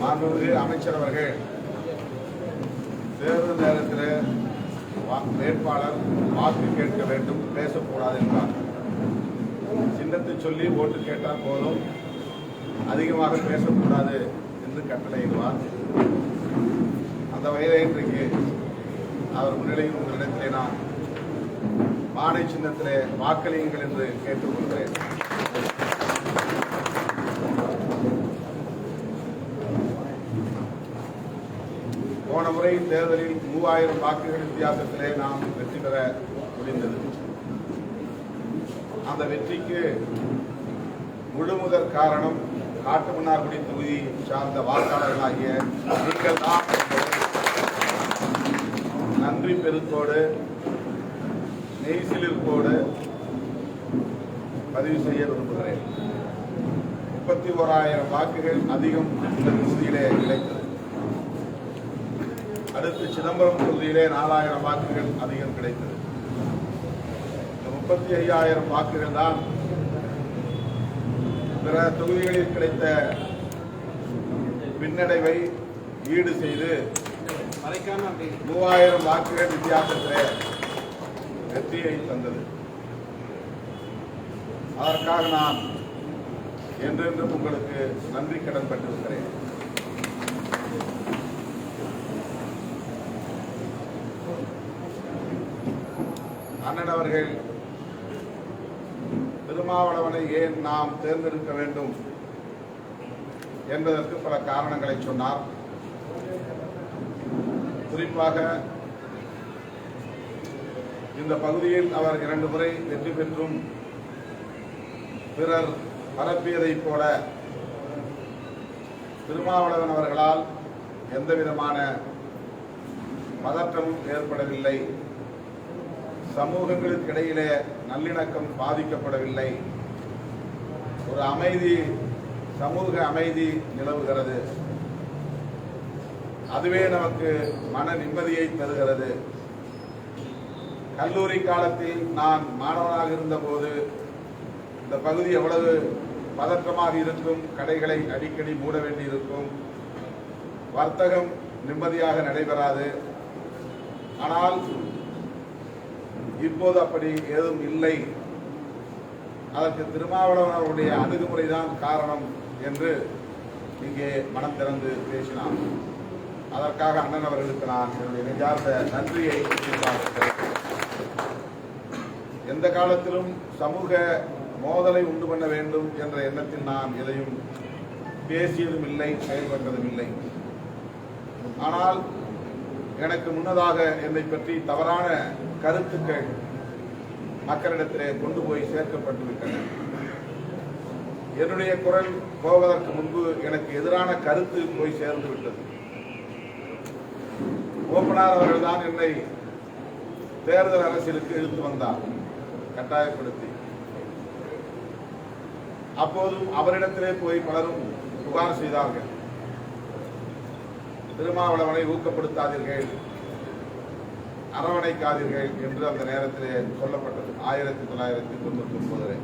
மாண்புமிகு அமைச்சர் அவர்கள் தேர்தல் நேரத்தில் வா- வேட்பாளர் வாக்கு கேட்க வேண்டும் பேசக்கூடாது என்றார் சின்னத்தை சொல்லி ஓட்டு கேட்டால் போதும் அதிகமாக பேசக்கூடாது என்று கட்டளையிடுவார். அந்த வகையில் இன்றைக்கு அவர் முன்னிலையில் உங்களிடத்திலே நான் மானை சின்னத்திலே வாக்களியுங்கள் என்று கேட்டுக்கொள்கிறேன் போன முறை தேர்தலில் மூவாயிரம் வாக்குகள் வித்தியாசத்திலே நாம் வெற்றி பெற முடிந்தது. அந்த வெற்றிக்கு முழுமுதற் காரணம் காட்டுமன்னார்குடி தொகுதி சார்ந்த வாக்காளர்களாகிய நீங்கள் தான் நன்றி பெருத்தோடு நெய்சிலிருப்போடு பதிவு செய்ய விரும்புகிறேன். முப்பத்தி ஓராயிரம் வாக்குகள் அதிகம் இந்த தொகுதியிலே கிடைத்தது. அடுத்து சிதம்பரம் தொகுதியிலே நாலாயிரம் வாக்குகள் அதிகம் கிடைத்தது. இந்த முப்பத்தி ஐயாயிரம் வாக்குகள் தான் பிற தொகுதிகளில் கிடைத்த பின்னடைவை ஈடு செய்து மூவாயிரம் வாக்குகள் வித்தியாசத்திலே வெற்றியை தந்தது. அதற்காக நான் என்றென்றும் உங்களுக்கு நன்றி கடன் பட்டிருக்கிறேன். அண்ணன் அவர்கள் திருமாவளவனை ஏன் நாம் தேர்ந்தெடுக்க வேண்டும்? என்பதற்கு பல காரணங்களை சொன்னார். குறிப்பாக இந்த பகுதியில் அவர் இரண்டு முறை வெற்றி பெற்றும் பிறர் பரப்பியதைப் போல திருமாவளவன் அவர்களால் எந்தவிதமான பதற்றமும் ஏற்படவில்லை. சமூகங்களுக்கு இடையிலே நல்லிணக்கம் பாதிக்கப்படவில்லை. ஒரு அமைதி சமூக அமைதி நிலவுகிறது. அதுவே நமக்கு மன நிம்மதியை தருகிறது. கல்லூரி காலத்தில் நான் மாணவனாக இருந்தபோது இந்த பகுதி எவ்வளவு பதற்றமாக இருக்கும் கடைகளை அடிக்கடி மூட வேண்டியிருக்கும் வர்த்தகம் நிம்மதியாக நடைபெறாது. ஆனால் இப்போது அப்படி ஏதும் இல்லை. அதற்கு திருமாவளவன் அவருடைய அணுகுமுறைதான் காரணம் என்று இங்கே மனம் திறந்து பேசினார் அதற்காக அண்ணன் அவர்களுக்கு நான் என்னுடைய நெஞ்சார்ந்த நன்றியை எந்த காலத்திலும் சமூக மோதலை உண்டு பண்ண வேண்டும் என்ற எண்ணத்தில் நான் எதையும் பேசியதும் இல்லை செயல்பட்டதும் இல்லை. ஆனால் எனக்கு முன்னதாக என்னை பற்றி தவறான கருத்துக்கள் மக்களிடத்திலே கொண்டு போய் சேர்க்கப்பட்டு என்னுடைய குரல் போவதற்கு முன்பு எனக்கு எதிரான கருத்து போய் சேர்ந்து விட்டது. ஓப்பனார் அவர்கள்தான் என்னை தேர்தல் அரசியலுக்கு இழுத்து வந்தார். கட்டாயப்படுத்தி. அப்போதும் அவரிடத்திலே போய் பலரும் புகார் செய்தார்கள். திருமாவளவனை ஊக்கப்படுத்தாதீர்கள் அரவணைக்காதீர்கள் என்று அந்த நேரத்தில் சொல்லப்பட்டது. ஆயிரத்தி தொள்ளாயிரத்தி தொண்ணூத்தி ஒன்பதுல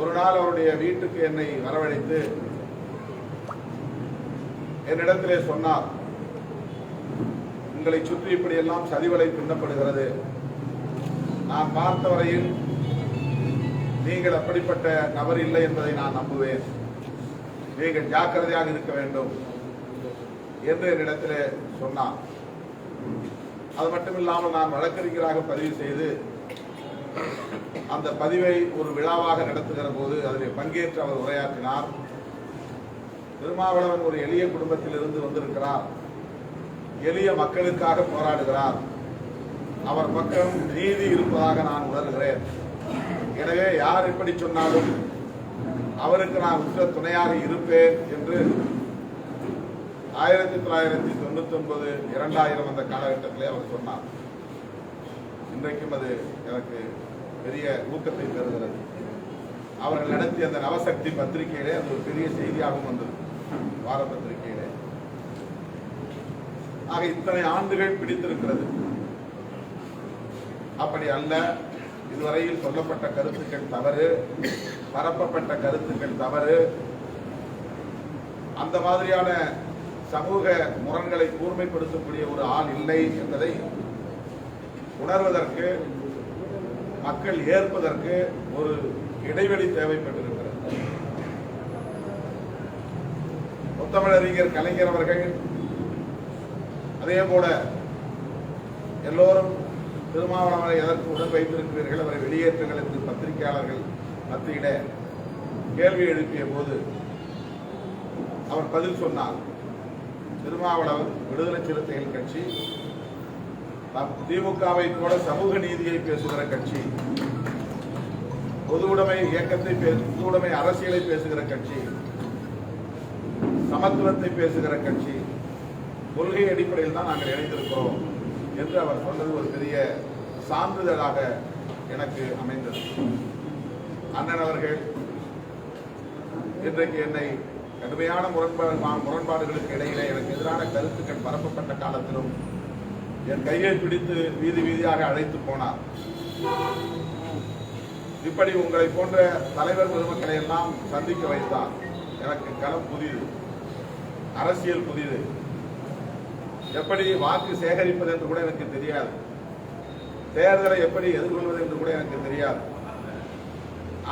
ஒரு நாள் அவருடைய வீட்டுக்கு என்னை வரவழைத்து என்னிடத்திலே சொன்னார் உங்களை சுற்றி இப்படியெல்லாம் சதிவலை பின்னப்படுகிறது. நான் பார்த்த வரையில் நீங்கள் அப்படிப்பட்ட நபர் இல்லை என்பதை நான் நம்புவேன். நீங்கள் ஜாக்கிரதையாக இருக்க வேண்டும். என்று என்னிடத்திலே சொன்னார் அது மட்டுமில்லாமல் நான் வழக்கறிஞராக பதிவு செய்து அந்த பதிவை ஒரு விழாவாக நடத்துகிற போது அதில் பங்கேற்று அவர் உரையாற்றினார். திருமாவளவன் ஒரு எளிய குடும்பத்தில் இருந்து வந்திருக்கிறார். எளிய மக்களுக்காக போராடுகிறார். அவர் பக்கம் நீதி இருப்பதாக நான் உணர்கிறேன். எனவே யார் எப்படி சொன்னாலும் அவருக்கு நான் உற்ற துணையாக இருப்பேன் என்று ஆயிரத்தி தொள்ளாயிரத்தி தொண்ணூத்தி ஒன்பது இரண்டாயிரம் அந்த காலகட்டத்திலே அவர் சொன்னார். இன்றைக்கும் அது எனக்கு பெரிய ஊக்கத்தை தருகிறது. அவர்கள் நடத்திய அந்த நவசக்தி பத்திரிகையிலே அது ஒரு பெரிய செய்தியாகவும் வந்தது. வார பத்திரிகையிலே. ஆக இத்தனை ஆண்டுகள் பிடித்திருக்கிறது. அப்படி அல்ல இதுவரையில் சொல்லப்பட்ட கருத்துக்கள் தவறு பரப்பப்பட்ட கருத்துக்கள் தவறு. அந்த மாதிரியான சமூக முரண்களை கூர்மைப்படுத்தக்கூடிய ஒரு ஆள் இல்லை என்பதை உணர்வதற்கு மக்கள் ஏற்பதற்கு ஒரு இடைவெளி தேவைப்பட்டிருக்கிறது. முத்தமிழறிஞர் கலைஞர் அவர்கள் அதே போல எல்லோரும் திருமாவளவனை எதற்கு உடன் வைத்திருக்கிறீர்கள்? அவரை வெளியேற்றுங்கள் என்று பத்திரிகையாளர்கள் மத்தியிட கேள்வி எழுப்பிய போது அவர் பதில் சொன்னார். திருமாவளவன் விடுதலை சிறுத்தைகள் கட்சி திமுகவை போல சமூக நீதியை பேசுகிற கட்சி பொது உடைமை இயக்கத்தை பே- பொது உடைமை அரசியலை பேசுகிற கட்சி சமத்துவத்தை பேசுகிற கட்சி கொள்கை அடிப்படையில் தான் நாங்கள் இணைந்திருக்கிறோம் என்று அவர் சொன்னது ஒரு பெரிய சான்றிதழாக எனக்கு அமைந்தது. அண்ணன் அவர்கள் இன்றைக்கு என்னை கடுமையான முரண்பாடு முரண்பாடுகளுக்கு இடையிலே எனக்கு எதிரான கருத்துக்கள் பரப்பப்பட்ட காலத்திலும் என் கையை பிடித்து வீதி வீதியாக அழைத்து போனார். இப்படி உங்களை போன்ற தலைவர் பெருமக்களை எல்லாம் சந்திக்க வைத்தார். எனக்கு களம் புதிது. அரசியல் புதிது. எப்படி வாக்கு சேகரிப்பது என்று கூட எனக்கு தெரியாது. தேர்தலை எப்படி எதிர்கொள்வது என்று கூட எனக்கு தெரியாது.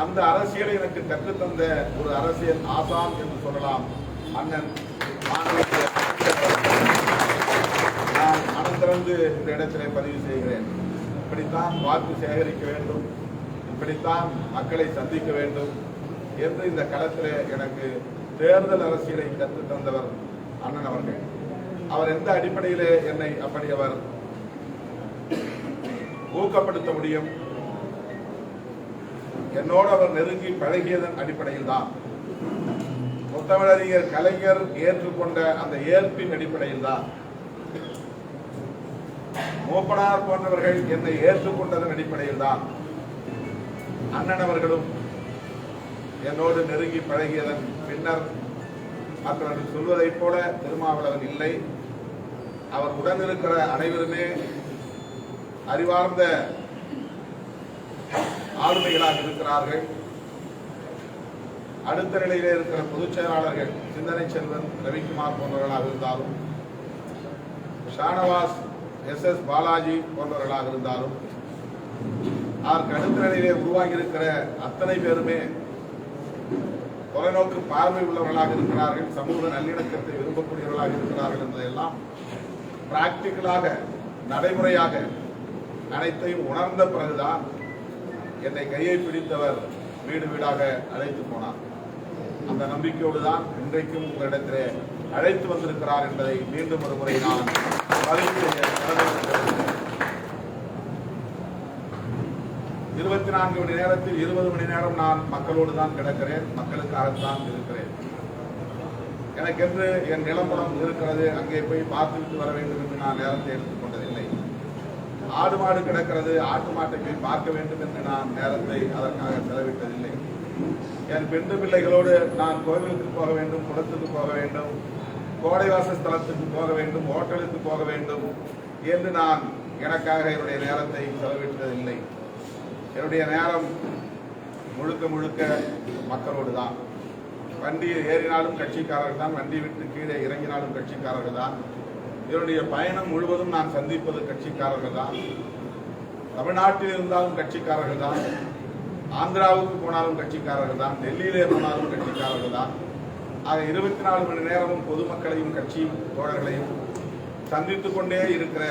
அந்த அரசியலை எனக்கு கற்றுத்தந்த ஒரு அரசியல் ஆசான் என்று சொல்லலாம் அண்ணன் நான் மனம் திறந்து இந்த இடத்திலே பதிவு செய்கிறேன். இப்படித்தான் வாக்கு சேகரிக்க வேண்டும். இப்படித்தான் மக்களை சந்திக்க வேண்டும் என்று இந்த களத்தில் எனக்கு தேர்தல் அரசியலை கற்றுத் தந்தவர் அண்ணன் அவர்கள். அவர் எந்த அடிப்படையிலே என்னை அப்படி அவர் ஊக்கப்படுத்த முடியும்? என்னோடு அவர் நெருங்கி பழகியதன் அடிப்படையில் தான் முத்தமிழறிஞர் கலைஞர் ஏற்றுக்கொண்ட அந்த ஏற்பின் அடிப்படையில் தான் மூப்பனார் போன்றவர்கள் என்னை ஏற்றுக்கொண்டதன் அடிப்படையில் தான் அண்ணன் அவர்களும் என்னோடு நெருங்கி பழகியதன் பின்னர் மற்றவர்கள் சொல்வதைப் போல திருமாவளவன் இல்லை. அவர் உடன் இருக்கிற அனைவருமே அறிவார்ந்த ஆளுமைகளாக இருக்கிறார்கள். அடுத்த நிலையிலே இருக்கிற பொதுச் செயலாளர்கள் சிந்தனை செல்வன் ரவிக்குமார் போன்றவர்களாக இருந்தாலும் ஷானவாஸ் எஸ் எஸ் பாலாஜி போன்றவர்களாக இருந்தாலும் அதற்கு அடுத்த நிலையிலே உருவாகி இருக்கிற அத்தனை பேருமே தொலைநோக்கு பார்வை உள்ளவர்களாக இருக்கிறார்கள் சமூக நல்லிணக்கத்தை விரும்பக்கூடியவர்களாக இருக்கிறார்கள் என்பதையெல்லாம் பிராக்டிக்கலாக நடைமுறையாக அனைத்தையும் உணர்ந்த பிறகுதான் என்னை கையை பிடித்தவர் வீடு வீடாக அழைத்து போனார். அந்த நம்பிக்கையோடு தான் இன்றைக்கும் உங்களிடத்திலே அழைத்து வந்திருக்கிறார் என்பதை மீண்டும் ஒரு முறை நான் இருபத்தி நான்கு மணி நேரத்தில் இருபது மணி நேரம் நான் மக்களோடு தான் கிடக்கிறேன். மக்களுக்காகத்தான் இருக்கிறேன். எனக்கென்று என் நிலம்பரம் இருக்கிறது. அங்கே போய் பார்த்துவிட்டு வர வேண்டும் என்று நான் நேரத்தை எடுத்து ஆடு மாடு கிடக்கிறது ஆட்டு மாட்டை போய் பார்க்க வேண்டும் என்று நான் நேரத்தை அதற்காக செலவிட்டதில்லை. என் பெண்டு பிள்ளைகளோடு நான் கோவிலுக்கு போக வேண்டும் குளத்துக்கு போக வேண்டும் கோடைவாச ஸ்தலத்துக்கு போக வேண்டும் ஹோட்டலுக்கு போக வேண்டும் என்று நான் எனக்காக என்னுடைய நேரத்தை செலவிட்டதில்லை. என்னுடைய நேரம் முழுக்க முழுக்க மக்களோடு தான். வண்டியில் ஏறினாலும் கட்சிக்காரர்கள் தான் வண்டி விட்டு கீழே இறங்கினாலும் கட்சிக்காரர்கள் தான். இதனுடைய பயணம் முழுவதும் நான் சந்திப்பது கட்சிக்காரர்கள் தான் தமிழ்நாட்டில் இருந்தாலும் கட்சிக்காரர்கள் தான் ஆந்திராவுக்கு போனாலும் கட்சிக்காரர்கள் தான் டெல்லியிலே போனாலும் கட்சிக்காரர்கள் தான் ஆக இருபத்தி நாலு மணி நேரமும் பொதுமக்களையும் கட்சி தோழர்களையும் சந்தித்து கொண்டே இருக்கிற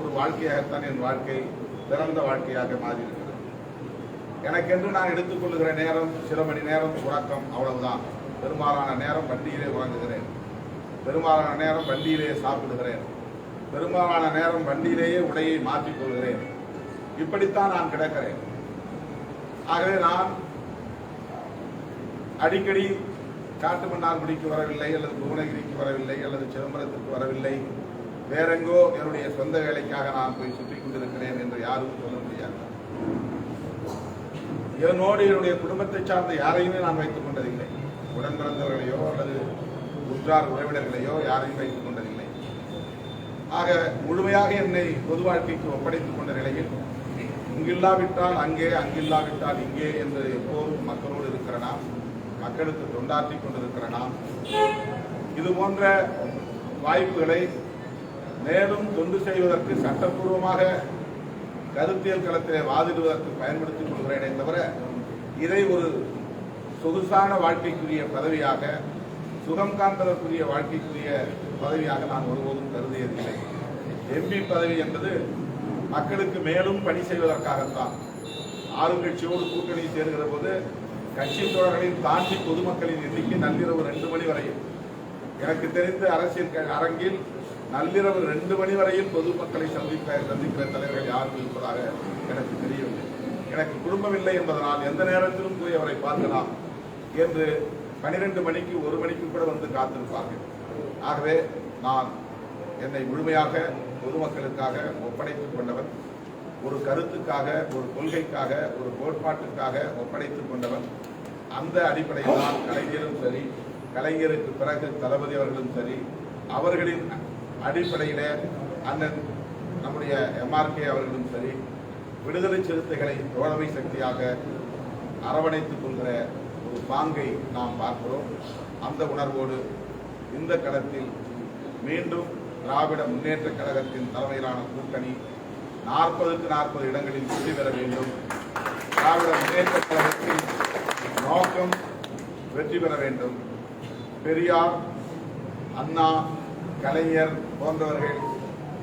ஒரு வாழ்க்கையாகத்தான் என் வாழ்க்கை சிறந்த வாழ்க்கையாக மாறியிருக்கிறது. எனக்கென்று நான் எடுத்துக்கொள்ளுகிற நேரம் சில மணி நேரம் உறக்கம் அவ்வளவுதான். பெரும்பாலான நேரம் வண்டியிலே உறங்குகிறேன். பெரும்பாலான நேரம் வண்டியிலேயே சாப்பிடுகிறேன். பெரும்பாலான நேரம் வண்டியிலேயே உடையை மாற்றிக் கொள்கிறேன். இப்படித்தான் நான் கிடக்கிறேன். ஆகவே நான் அடிக்கடி காட்டுமன்னார்குடிக்கு வரவில்லை அல்லது புவனகிரிக்கு வரவில்லை அல்லது சிதம்பரத்திற்கு வரவில்லை. வேறெங்கோ என்னுடைய சொந்த வேலைக்காக நான் போய் சுற்றிக் கொண்டிருக்கிறேன் என்று யாரும் சொல்ல முடியாது. என்னோடு என்னுடைய குடும்பத்தை சார்ந்த யாரையுமே நான் வைத்துக் கொண்டதில்லை. உடன் பிறந்தவர்களையோ அல்லது உற்றார் உறவினர்களையோ யாரையும் வைத்துக் கொண்டதில்லை. ஆக முழுமையாக என்னை பொது வாழ்க்கைக்கு ஒப்படைத்துக் கொண்ட நிலையில் இங்கில்லாவிட்டால் அங்கே அங்கில்லாவிட்டால் இங்கே என்று எப்போதும் மக்களோடு இருக்கிற நாம் மக்களுக்கு தொண்டாற்றி கொண்டிருக்கிற நாம் இது போன்ற வாய்ப்புகளை மேலும் தொண்டு செய்வதற்கு சட்டப்பூர்வமாக கருத்தியல் களத்திலே வாதிடுவதற்கு பயன்படுத்திக் கொள்கிறேனே தவிர இதை ஒரு சொகுசான வாழ்க்கைக்குரிய பதவியாக சுகம் காண்பதற்குரிய வாழ்க்கைக்குரிய பதவியாக நான் ஒருபோதும் கருதியதில்லை. எம்பி பதவி என்பது மக்களுக்கு மேலும் பணி செய்வதற்காகத்தான். ஆளுங்கட்சியோடு கூட்டணி சேர்கிற போது கட்சி தோழர்களின் தாண்டி பொதுமக்களின் எண்ணிக்கை நள்ளிரவு ரெண்டு மணி வரையும் எனக்கு தெரிந்த அரசியல் க- அரங்கில் நள்ளிரவு ரெண்டு மணி வரையில் பொதுமக்களை சந்திக்க சந்திக்கிற தலைவர்கள் யாரும் இருப்பதாக எனக்கு தெரியவில்லை. எனக்கு குடும்பம் இல்லை என்பதனால் எந்த நேரத்திலும் போய் அவரை பார்க்கலாம் என்று பனிரெண்டு மணிக்கு ஒரு மணிக்கு கூட வந்து காத்திருப்பார்கள். ஆகவே நான் என்னை முழுமையாக பொதுமக்களுக்காக ஒப்படைத்துக் கொண்டவன் ஒரு கருத்துக்காக ஒரு கொள்கைக்காக ஒரு கோட்பாட்டுக்காக ஒப்படைத்துக் கொண்டவன். அந்த அடிப்படையில் தான் கலைஞரும் சரி கலைஞருக்கு பிறகு தளபதி அவர்களும் சரி அவர்களின் அடிப்படையில அண்ணன் நம்முடைய எம்ஆர்கே அவர்களும் சரி விடுதலை சிறுத்தைகளை தோழமை சக்தியாக அரவணைத்துக் கொள்கிற ஒரு பாங்கை நாம் பார்க்கிறோம். அந்த உணர்வோடு இந்த களத்தில் மீண்டும் திராவிட முன்னேற்ற கழகத்தின் தலைமையிலான கூட்டணி நாற்பதுக்கு நாற்பது இடங்களில் வெற்றி பெற வேண்டும். திராவிட முன்னேற்ற கழகத்தின் நோக்கம் வெற்றி பெற வேண்டும். பெரியார் அண்ணா கலைஞர் போன்றவர்கள்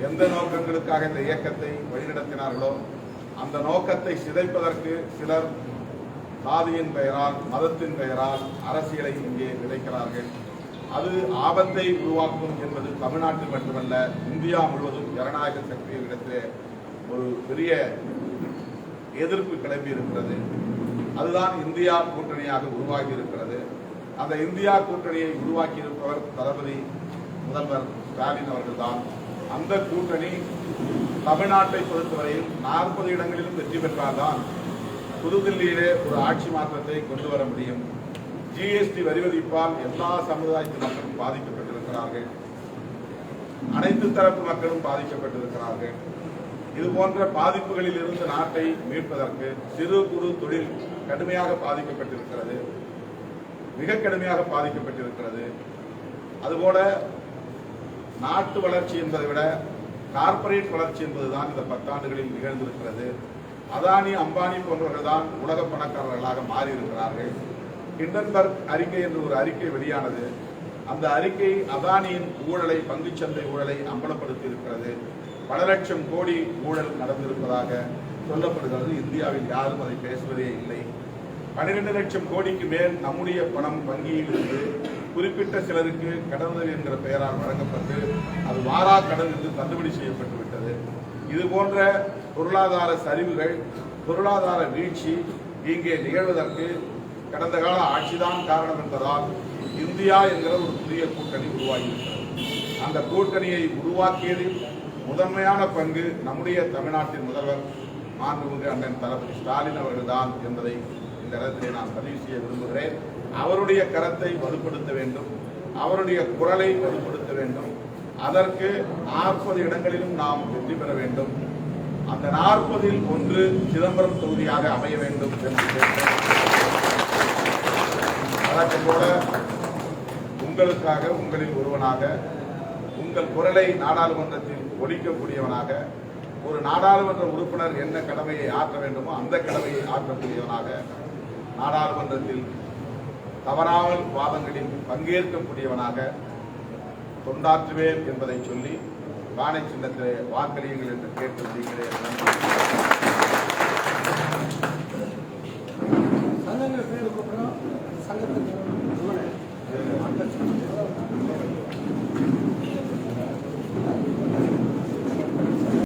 எந்த நோக்கங்களுக்காக இந்த இயக்கத்தை வழிநடத்தினார்களோ அந்த நோக்கத்தை சிதைப்பதற்கு சிலர் சாதியின் பெயரால் மதத்தின் பெயரால் அரசியலை இங்கே விளைக்கிறார்கள் அது ஆபத்தை உருவாக்கும் என்பது தமிழ்நாட்டில் மட்டுமல்ல இந்தியா முழுவதும் ஜனநாயக சக்திகளிடத்திலே ஒரு பெரிய எதிர்ப்பு கிளம்பி இருக்கிறது அதுதான் இந்தியா கூட்டணியாக உருவாகி இருக்கிறது அந்த இந்தியா கூட்டணியை உருவாக்கி இருப்பவர் தளபதி முதல்வர் ஸ்டாலின் அவர்கள்தான். அந்த கூட்டணி தமிழ்நாட்டை பொறுத்தவரையில் நாற்பது இடங்களிலும் வெற்றி பெற்றால்தான் புதுதில்லியிலே ஒரு ஆட்சி மாற்றத்தை கொண்டு வர முடியும். ஜிஎஸ்டி வரி விதிப்பால் எல்லா சமுதாயத்து மக்களும் பாதிக்கப்பட்டிருக்கிறார்கள். அனைத்து தரப்பு மக்களும் பாதிக்கப்பட்டிருக்கிறார்கள். இது போன்ற பாதிப்புகளில் இருந்து நாட்டை மீட்பதற்கு சிறு குறு தொழில் கடுமையாக பாதிக்கப்பட்டிருக்கிறது. மிக கடுமையாக பாதிக்கப்பட்டிருக்கிறது. அதுபோல நாட்டு வளர்ச்சி என்பதை விட கார்ப்பரேட் வளர்ச்சி என்பதுதான் இந்த பத்தாண்டுகளில் நிகழ்ந்திருக்கிறது. அதானி அம்பானி போன்றவர்கள் தான் உலக பணக்காரர்களாக மாறி இருக்கிறார்கள் ஹிண்டன்பர்க் அறிக்கை என்று ஒரு அறிக்கை வெளியானது. அந்த அறிக்கை அதானியின் ஊழலை பங்குச்சந்தை ஊழலை அம்பலப்படுத்தி இருக்கிறது பல லட்சம் கோடி ஊழல் நடந்திருப்பதாக சொல்லப்படுகிறது. இந்தியாவில் யாரும் அதை பேசுவதே இல்லை. பன்னிரண்டு லட்சம் கோடிக்கு மேல் நம்முடைய பணம் வங்கியில் இருந்து குறிப்பிட்ட சிலருக்கு கடனுதவி என்கிற பெயரால் வழங்கப்பட்டு அது வாரா கடன் என்று தள்ளுபடி செய்யப்பட்டு விட்டது இது போன்ற பொருளாதார சரிவுகள் பொருளாதார வீழ்ச்சி இங்கே நிகழ்வதற்கு கடந்த கால ஆட்சிதான் காரணம் என்பதால் இந்தியா என்கிற ஒரு புதிய கூட்டணி உருவாகியிருக்கிறது. அந்த கூட்டணியை உருவாக்கியதில் முதன்மையான பங்கு நம்முடைய தமிழ்நாட்டின் முதல்வர் மாண்புமிகு அண்ணன் தளபதி ஸ்டாலின் அவர்கள்தான் என்பதை இந்த இடத்திலே நான் பதிவு செய்ய விரும்புகிறேன். அவருடைய கரத்தை வலுப்படுத்த வேண்டும். அவருடைய குரலை வலுப்படுத்த வேண்டும். அதற்கு நாற்பது இடங்களிலும் நாம் வெற்றி பெற வேண்டும். அந்த நாற்பதில் ஒன்று சிதம்பரம் தொகுதியாக அமைய வேண்டும் என்று வழக்கம் போல உங்களுக்காக உங்களில் ஒருவனாக உங்கள் குரலை நாடாளுமன்றத்தில் ஒழிக்கக்கூடியவனாக ஒரு நாடாளுமன்ற உறுப்பினர் என்ன கடமையை ஆற்ற வேண்டுமோ அந்த கடமையை ஆற்றக்கூடியவனாக நாடாளுமன்றத்தில் தவறாமல் வாதங்களில் பங்கேற்கக்கூடியவனாக தொண்டாற்றுவேன் என்பதை சொல்லி பானை சின்னத்திலே வாக்களியுங்கள் என்று கேட்டு முடிக்கிறேன் சங்கங்கள் பேர் கூப்பிடுறோம் சங்கத்துக்கு